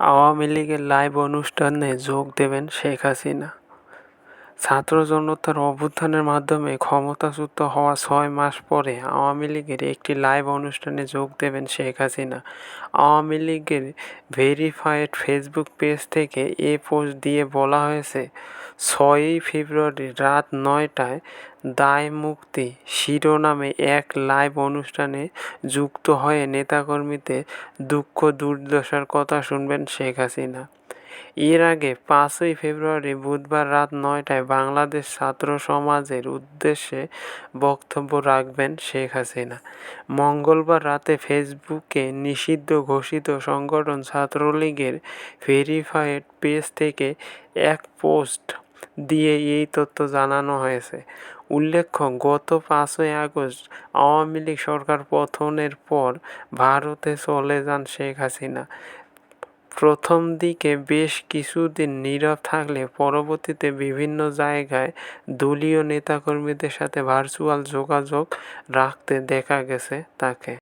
আওয়ামী লীগের লাইভ অনুষ্ঠানে যোগ দেবেন শেখ হাসিনা। ছাত্র জনতার অভ্যুত্থানের মাধ্যমে ক্ষমতাচ্যুত হওয়ার ছয় মাস পরে আওয়ামী লীগের একটি লাইভ অনুষ্ঠানে যোগ দেবেন শেখ হাসিনা। আওয়ামী লীগের ভেরিফায়েড ফেসবুক পেজ থেকে এ পোস্ট দিয়ে বলা হয়েছে, ছয়ই ফেব্রুয়ারি রাত নয়টায় দায় মুক্তি শিরোনামে এক লাইভ অনুষ্ঠানে যুক্ত হয়ে নেতাকর্মীদের দুঃখ দুর্দশার কথা শুনবেন শেখ হাসিনা। এর আগে পাঁচই ফেব্রুয়ারি বুধবার রাত নয়টায় বাংলাদেশ ছাত্র সমাজের উদ্দেশ্যে বক্তব্য রাখবেন শেখ হাসিনা। মঙ্গলবার রাতে ফেসবুকে নিষিদ্ধ ঘোষিত সংগঠন ছাত্রলীগের ভেরিফায়েড পেজ থেকে এক পোস্ট দিয়ে এই তথ্য জানানো হয়েছে। উল্লেখ্য, গত পাঁচই আগস্ট আওয়ামী লীগ সরকার পতনের পর ভারতে চলে যান শেখ হাসিনা। প্রথম দিকে বেশ কিছুদিন নীরব থাকলে পরবর্তীতে বিভিন্ন জায়গায় দলীয় নেতাকর্মীদের সাথে ভার্চুয়াল যোগাযোগ রাখতে দেখা গেছে তাকে।